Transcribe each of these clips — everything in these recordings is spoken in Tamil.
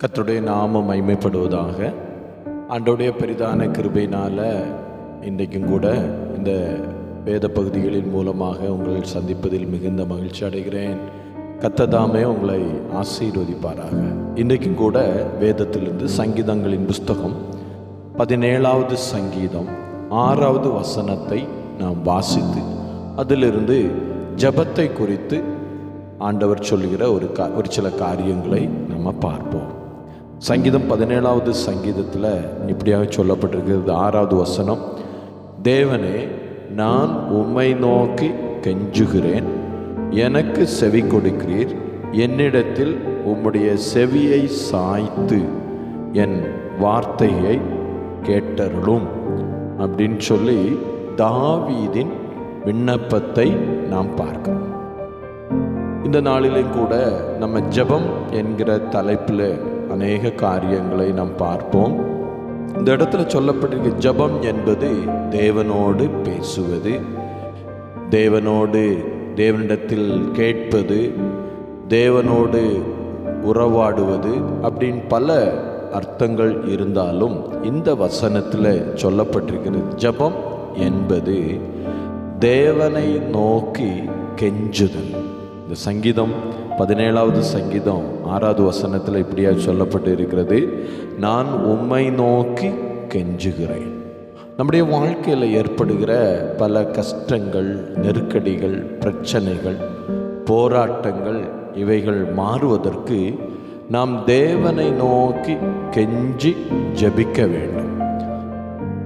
கத்தருடைய நாமம் மைமைப்படுவதாக ஆண்டோடைய பெரிதான கிருபையினால் இன்றைக்கும் கூட இந்த வேத பகுதிகளின் மூலமாக உங்களை சந்திப்பதில் மிகுந்த மகிழ்ச்சி அடைகிறேன். கத்ததாமே உங்களை ஆசீர்வதிப்பாராக. இன்றைக்கும் கூட வேதத்திலிருந்து சங்கீதங்களின் புஸ்தகம் பதினேழாவது சங்கீதம் ஆறாவது வசனத்தை நாம் வாசித்து அதிலிருந்து ஜெபத்தை குறித்து ஆண்டவர் சொல்கிற ஒரு கா ஒரு சில காரியங்களை நம்ம பார்ப்போம். சங்கீதம் பதினேழாவது சங்கீதத்தில் இப்படியாக சொல்லப்பட்டிருக்கிறது. ஆறாவது வசனம் தேவனே நான் உம்மை நோக்கி கெஞ்சுகிறேன். எனக்கு செவி கொடுக்கிறீர். என்னிடத்தில் உம்முடைய செவியை சாய்த்து என் வார்த்தையை கேட்டருளும். அப்படின்னு சொல்லி தாவீதின் விண்ணப்பத்தை நாம் பார்க்கிறோம். இந்த நாளிலும் கூட நம்ம ஜெபம் என்கிற தலைப்பில் அநேக காரியங்களை நாம் பார்ப்போம். இந்த இடத்துல சொல்லப்பட்டிருக்க ஜெபம் என்பது தேவனோடு பேசுவது தேவனோடு தேவனிடத்தில் கேட்பது தேவனோடு உறவாடுவது அப்படின்னு பல அர்த்தங்கள் இருந்தாலும் இந்த வசனத்தில் சொல்லப்பட்டிருக்கிறது ஜெபம் என்பது தேவனை நோக்கி கெஞ்சுதல். இந்த சங்கீதம் பதினேழாவது சங்கீதம் ஆறாவது வசனத்தில் இப்படியா சொல்லப்பட்டு இருக்கிறது. நான் உம்மை நோக்கி கெஞ்சுகிறேன். நம்முடைய வாழ்க்கையில் ஏற்படுகிற பல கஷ்டங்கள் நெருக்கடிகள் பிரச்சனைகள் போராட்டங்கள் இவைகள் மாறுவதற்கு நாம் தேவனை நோக்கி கெஞ்சி ஜெபிக்க வேண்டும்.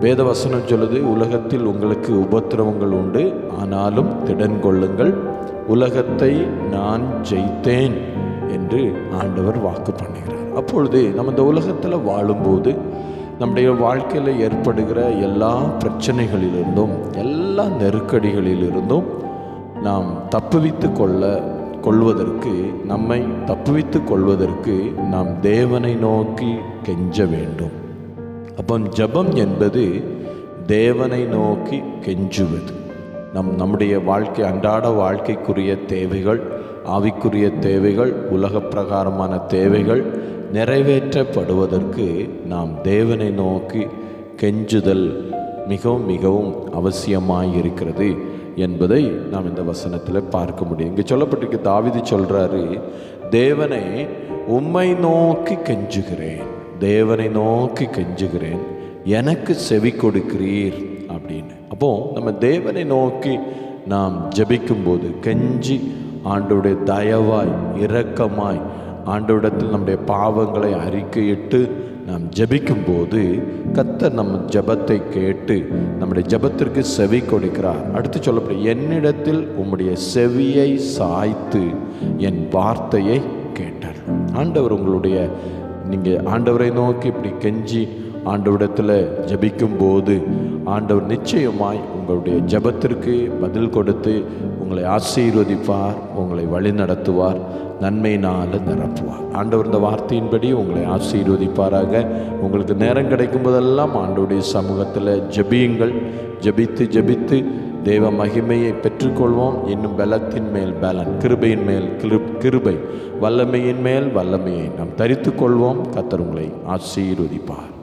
வேதவசனம் சொல்லுது உலகத்தில் உங்களுக்கு உபத்திரவங்கள் உண்டு ஆனாலும் திடன் கொள்ளுங்கள். உலகத்தை நான் ஜெயித்தேன் என்று ஆண்டவர் வாக்கு பண்ணுகிறார். அப்பொழுது நம்ம இந்த உலகத்தில் வாழும்போது நம்முடைய வாழ்க்கையில் ஏற்படுகிற எல்லா பிரச்சனைகளிலிருந்தும் எல்லா நெருக்கடிகளிலிருந்தும் நாம் தப்புவித்து கொள்ள கொள்வதற்கு நம்மை தப்புவித்து கொள்வதற்கு நாம் தேவனை நோக்கி கெஞ்ச வேண்டும். அப்போ ஜெபம் என்பது தேவனை நோக்கி கெஞ்சுவது. நம் நம்முடைய வாழ்க்கை அன்றாட வாழ்க்கைக்குரிய தேவைகள் ஆவிக்குரிய தேவைகள் உலக பிரகாரமான தேவைகள் நிறைவேற்றப்படுவதற்கு நாம் தேவனை நோக்கி கெஞ்சுதல் மிகவும் மிகவும் அவசியமாக இருக்கிறது என்பதை நாம் இந்த வசனத்தில் பார்க்க முடியும். இங்கே சொல்லப்பட்டிருக்க தாவிதி சொல்கிறாரு தேவனை உம்மை நோக்கி கெஞ்சுகிறேன் தேவனை நோக்கி கெஞ்சுகிறேன் எனக்கு செவி கொடுக்கிறீர். அப்போது நம்ம தேவனை நோக்கி நாம் ஜெபிக்கும்போது கெஞ்சி ஆண்டோடைய தயவாய் இரக்கமாய் ஆண்டோடத்தில் நம்முடைய பாவங்களை அறிக்கையிட்டு நாம் ஜெபிக்கும்போது கத்தர் நம்ம ஜெபத்தை கேட்டு நம்முடைய ஜெபத்திற்கு செவி கொடுக்கிறார். அடுத்து சொல்லப்படும் என்னிடத்தில் உம்முடைய செவியை சாய்த்து என் வார்த்தையை கேட்டார். ஆண்டவர் உங்களுடைய நீங்கள் ஆண்டவரை நோக்கி இப்படி கெஞ்சி ஆண்டவரிடத்தில் ஜபிக்கும் போது ஆண்டவர் நிச்சயமாய் உங்களுடைய ஜபத்திற்கு பதில் கொடுத்து உங்களை ஆசீர்வதிப்பார் உங்களை வழி நடத்துவார் நன்மையினால் நிரப்புவார். ஆண்டவர் இந்த வார்த்தையின்படி உங்களை ஆசீர்வதிப்பாராக. உங்களுக்கு நேரம் கிடைக்கும் போதெல்லாம் ஆண்டவருடைய சமூகத்தில் ஜபியுங்கள். ஜபித்து ஜபித்து தேவ மகிமையை பெற்றுக்கொள்வோம். இன்னும் பலத்தின் மேல் பலன் கிருபையின் மேல் கிரு கிருபை வல்லமையின் மேல் வல்லமையை நாம் தரித்து கொள்வோம் கத்தர் உங்களை ஆசீர்வதிப்பார்.